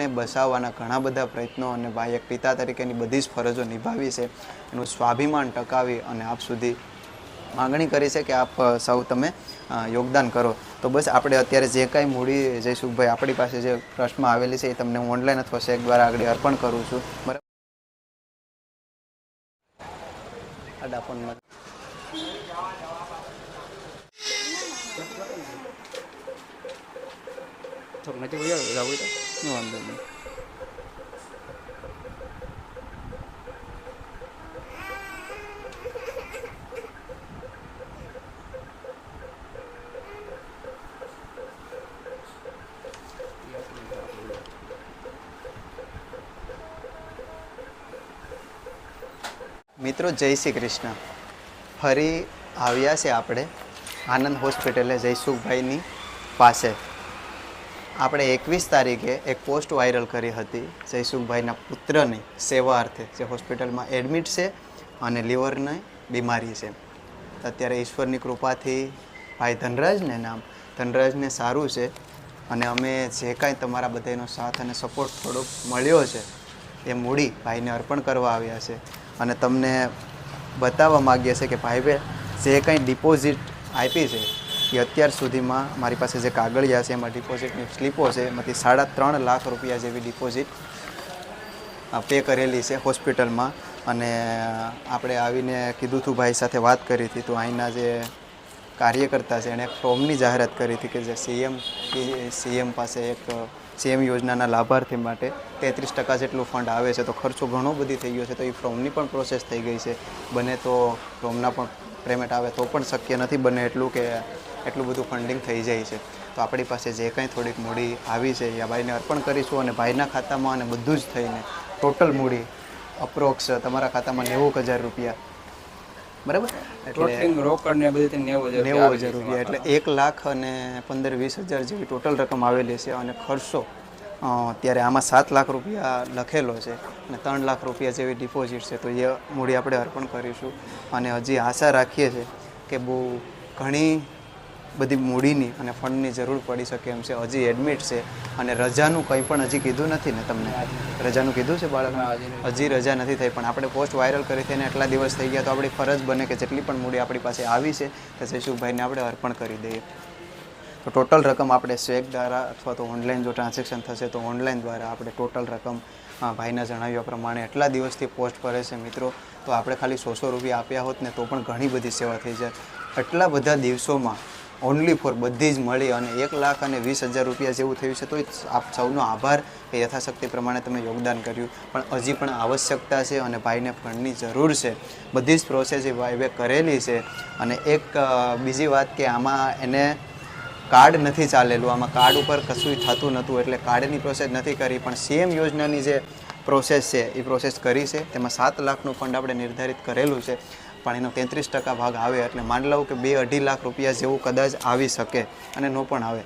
ને બસાવવાના ઘણા બધા પ્રયત્નો અને ભાઈ એક પિતા તરીકેની બધી જ ફરજો નિભાવી છે. એનું સ્વાભિમાન ટકાવી અને આપ સુધી માંગણી કરી છે કે આપ સૌ તમે યોગદાન કરો. તો બસ આપણે અત્યારે જે કાંઈ મૂડી જયસુખભાઈ આપણી પાસે જે ટ્રસ્ટમાં આવેલી છે એ તમને હું ઓનલાઈન અથવા શેક દ્વારા આગળ અર્પણ કરું છું. બરાબર? Thôi વહી આવો, જવું હોય તો. વાંધો નહીં. મિત્રો જય શ્રી કૃષ્ણ. ફરી આવ્યા છે આપણે. આનંદ હોસ્પિટલે જયસુખભાઈની પાસે. આપણે એકવીસ તારીખે એક પોસ્ટ વાયરલ કરી હતી જયસુખભાઈના પુત્રની સેવા અર્થે, જે હોસ્પિટલમાં એડમિટ છે અને લીવરની બીમારી છે. અત્યારે ઈશ્વરની કૃપાથી ભાઈ ધનરાજને નામ, ધનરાજને સારું છે અને અમે જે કાંઈ તમારા બધાનો સાથ અને સપોર્ટ થોડોક મળ્યો છે એ મૂડી ભાઈને અર્પણ કરવા આવ્યા છે. અને તમને બતાવવા માગીએ છીએ કે ભાઈ જે કાંઈ ડિપોઝિટ આપી છે એ અત્યાર સુધીમાં મારી પાસે જે કાગળિયા છે, એમાં ડિપોઝિટની સ્લીપો છે, એમાંથી સાડા ત્રણ લાખ રૂપિયા જેવી ડિપોઝિટ પે કરેલી છે હોસ્પિટલમાં અને આપણે આવીને કીધું હતું ભાઈ સાથે વાત કરી હતી, તો અહીંના જે કાર્યકર્તા છે, એણે એક ફોર્મની જાહેરાત કરી હતી કે જે સીએમ સીએમ પાસે એક સીએમ યોજનાના લાભાર્થી માટે તેત્રીસ ટકા જેટલું ફંડ આવે છે. તો ખર્ચો ઘણો બધી થઈ ગયો છે, તો એ ફોર્મની પણ પ્રોસેસ થઈ ગઈ છે. બને તો ફોર્મના પણ પેમેન્ટ આવે તો પણ શક્ય નથી, બને એટલું કે એટલું બધું ફંડિંગ થઈ જાય છે. તો આપણી પાસે જે કંઈ થોડીક મૂડી આવી છે એ ભાઈને અર્પણ કરીશું અને ભાઈના ખાતામાં અને બધું જ થઈને ટોટલ મૂડી અપ્રોક્સ તમારા ખાતામાં નેવું હજાર રૂપિયા. બરાબર? એટલે રોકડ ને બધી નેવું હજાર રૂપિયા નેવું હજાર રૂપિયા. એટલે એક લાખ અને પંદર વીસ હજાર જેવી ટોટલ રકમ આવેલી છે અને ખર્ચો ત્યારે અત્યારે આમાં સાત લાખ રૂપિયા લખેલો છે અને ત્રણ લાખ રૂપિયા જેવી ડિપોઝિટ છે. તો એ મૂડી આપણે અર્પણ કરીશું. અને હજી આશા રાખીએ છીએ કે બહુ ઘણી બધી મૂડીની અને ફંડની જરૂર પડી શકે એમ છે. હજી એડમિટ છે અને રજાનું કંઈ પણ હજી કીધું નથી ને તમને? રજાનું કીધું છે બાળકને? હજી રજા નથી થઈ પણ આપણે પોસ્ટ વાયરલ કરી હતી અને એટલા દિવસ થઈ ગયા તો આપણી ફરજ બને કે જેટલી પણ મૂડી આપણી પાસે આવી છે તે જયસુખભાઈને આપણે અર્પણ કરી દઈએ. તો ટોટલ રકમ આપણે સ્વેક દ્વારા અથવા તો ઓનલાઈન જો ટ્રાન્ઝેક્શન થશે તો ઓનલાઈન દ્વારા આપણે ટોટલ રકમ ભાઈના જણાવ્યા પ્રમાણે એટલા દિવસથી પોસ્ટ કરે છે મિત્રો. તો આપણે ખાલી સો સો રૂપિયા આપ્યા હોત ને તો પણ ઘણી બધી સેવા થઈ જાય. એટલા બધા દિવસોમાં ઓનલી ફોર બધી જ મળી અને એક લાખ અને વીસ હજાર રૂપિયા જેવું થયું છે તો આપ સૌનો આભાર કે યથાશક્તિ પ્રમાણે તમે યોગદાન કર્યું. પણ હજી પણ આવશ્યકતા છે અને ભાઈને ફંડની જરૂર છે. બધી જ પ્રોસેસ એ ભાઈએ કરેલી છે. અને એક બીજી વાત કે આમાં એને કાર્ડ નથી ચાલેલું, આમાં કાર્ડ ઉપર કશું થતું નહોતું, એટલે કાર્ડની પ્રોસેસ નથી કરી, પણ સીએમ યોજનાની જે પ્રોસેસ છે, એ પ્રોસેસ કરી છે. તેમાં સાત લાખનું ફંડ આપણે નિર્ધારિત કરેલું છે. પણ એનો તેત્રીસ ટકા ભાગ આવે એટલે માની લઉં કે બે અઢી લાખ રૂપિયા જેવું કદાચ આવી શકે અને નો પણ આવે.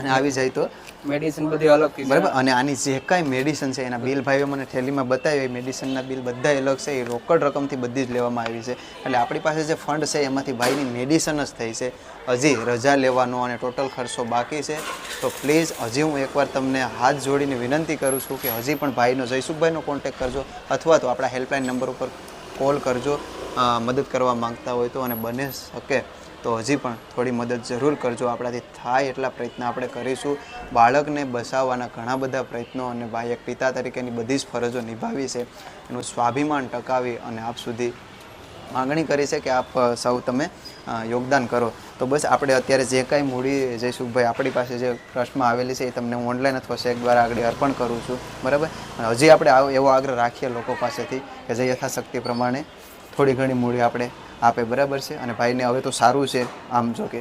અને આવી જાય તો મેડિસિન બધી અલગ બરાબર? અને આની જે કાંઈ મેડિસિન છે એના બિલ ભાઈઓ મને થેલીમાં બતાવ્યું એ મેડિસિનના બિલ બધા અલગ છે એ રોકડ રકમથી બધી જ લેવામાં આવી છે. એટલે આપણી પાસે જે ફંડ છે એમાંથી ભાઈની મેડિસિન જ થઈ છે. હજી રજા લેવાનો અને ટોટલ ખર્ચો બાકી છે. તો પ્લીઝ હજી હું એકવાર તમને હાથ જોડીને વિનંતી કરું છું કે હજી પણ ભાઈનો જયસુખભાઈનો કોન્ટેક્ટ કરજો. અથવા તો આપણા હેલ્પલાઇન નંબર ઉપર કોલ કરજો. મદદ કરવા માંગતા હોય તો અને બને શકે તો હજી પણ થોડી મદદ જરૂર કરજો. આપણાથી થાય એટલા પ્રયત્ન આપણે કરીશું. બાળકને બસાવવાના ઘણા બધા પ્રયત્નો અને ભાઈ એક પિતા તરીકેની બધી જ ફરજો નિભાવી છે. એનું સ્વાભિમાન ટકાવી અને આપ સુધી માંગણી કરી છે કે આપ સૌ તમે યોગદાન કરો. તો બસ આપણે અત્યારે જે કાંઈ મૂડી જયસુખભાઈ આપણી પાસે જે ટ્રસ્ટમાં આવેલી છે એ તમને હું ઓનલાઈન અથવા શેક દ્વારા આગળ અર્પણ કરું છું. બરાબર? અને હજી આપણે આવો એવો આગ્રહ રાખીએ લોકો પાસેથી કે જે યથાશક્તિ પ્રમાણે થોડી ઘણી મૂડી આપણે આપે. બરાબર છે? અને ભાઈને હવે તો સારું છે આમ જો કે.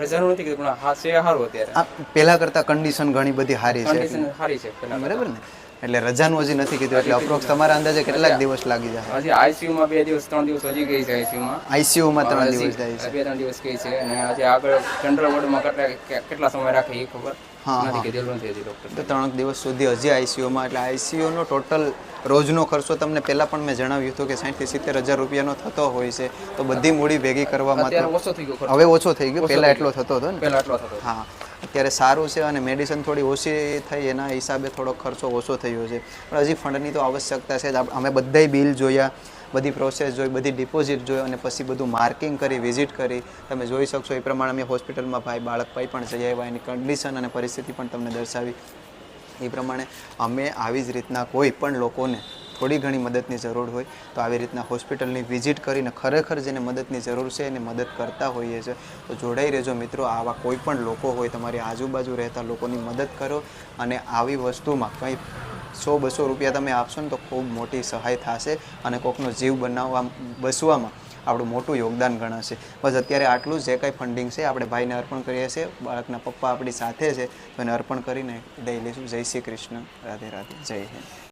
રજાનું નથી કીધું પણ હા છે સારું અત્યારે. પહેલાં કરતાં કન્ડિશન ઘણી બધી સારી છે. સારી છે બરાબર ને? એટલે રજાનું હજી નથી કીધું એટલે અપ્રોક્સ તમારા અંદાજે કેટલાક દિવસ લાગી જાય? હજી આઈસીયુમાં માં બે દિવસ ત્રણ દિવસ હજી ગઈ છે આઈસીયુમાં. આઈસીયુમાં ત્રણ દિવસ જાય છે. બે ત્રણ દિવસ ગઈ છે અને હજી આગળ જનરલ વોર્ડમાં કેટલા કેટલા સમય રાખે એ ખબર? હા, ત્રણ દિવસ સુધી હજી આઈસીયુમાં એટલે આઈસીયુનો ટોટલ રોજનો ખર્ચો તમને પહેલાં પણ મેં જણાવ્યું હતું કે સાઠથી સિત્તેર હજાર રૂપિયાનો થતો હોય છે તો બધી મૂડી ભેગી કરવામાં તો ઓછો થઈ ગયો હવે ઓછો થઈ ગયો પહેલાં એટલો થતો હતો ને? પહેલાં એટલો થતો હા. અત્યારે સારું છે અને મેડિસિન થોડી ઓછી થઈ, એના હિસાબે થોડો ખર્ચો ઓછો થયો છે. પણ હજી ફંડની તો આવશ્યકતા છે જ. અમે બધાય બિલ જોયા, બધી પ્રોસેસ જોઈ, બધી ડિપોઝિટ જોઈ અને પછી બધું માર્કિંગ કરી વિઝિટ કરી. તમે જોઈ શકશો એ પ્રમાણે અમે હોસ્પિટલમાં ભાઈ, બાળક ભાઈ પણ જઈ આવ્યા, એની કન્ડિશન અને પરિસ્થિતિ પણ તમને દર્શાવી. એ પ્રમાણે અમે આવી જ રીતના કોઈ પણ લોકોને થોડી ઘણી મદદની જરૂર હોય તો આવી રીતના હોસ્પિટલની વિઝિટ કરીને ખરેખર જેને મદદની જરૂર છે એને મદદ કરતા હોઈએ છીએ તો જોડાઈ રહેજો મિત્રો, આવા કોઈ પણ લોકો હોય, તમારી આજુબાજુ રહેતા લોકોની મદદ કરો અને આવી વસ્તુમાં કંઈ સો બસો રૂપિયા તમે આપશો ને તો ખૂબ મોટી સહાય થશે અને કોકનો જીવ બનાવવા, બસવામાં આપણું મોટું યોગદાન ગણાશે. બસ અત્યારે આટલું જ કાંઈ ફંડિંગ છે, આપણે ભાઈને અર્પણ કરીએ છીએ. બાળકના પપ્પા આપણી સાથે છે, તો એને અર્પણ કરીને દઈ લઈશું. જય શ્રી કૃષ્ણ. રાધે રાધે. જય હિન્દ.